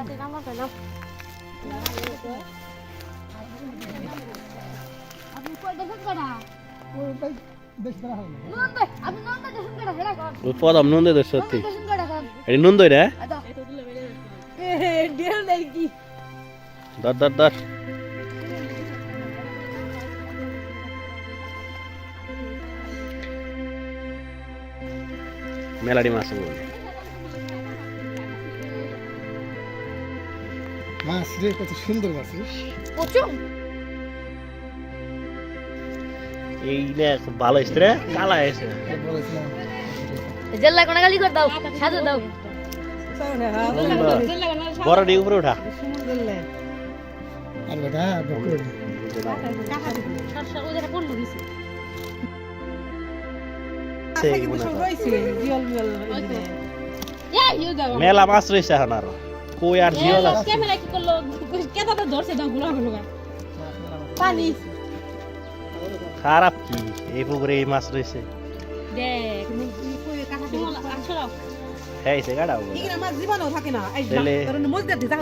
আপনি কই দেখেন কেডা ওটাই বেশ করা হবে না নুন দে আপনি নুন দে দেখেন কেডা হেডা কর ওই প্রথম নুন দে সত্যি এটি নুন দই রে আদা ধর ধর ধর মেলাডি মাছ বলে মাছ রে কত সুন্দর মাছ। এই নে খুব ভালো এসছে রে কালা এসে জেল্লা কোনা গালি কর দাও সাজু দাও। বড় ডি উপরে উঠা। আর বেটা বকর মেলা মাছ রয়েছে এখন আর। কই আর জিওল আছে ক্যামেরা কি করল? কেদাটা ধরছে? দাও গুলা হলো পানি। খারাপ কি? এই পুকুরে এই মাছ রয়েছে। দেখ কই কাটা দিও আসো হ্যাঁ এসে গাড়াও আমার জীবনও থাকে না। এই কারণ মজদা দিতে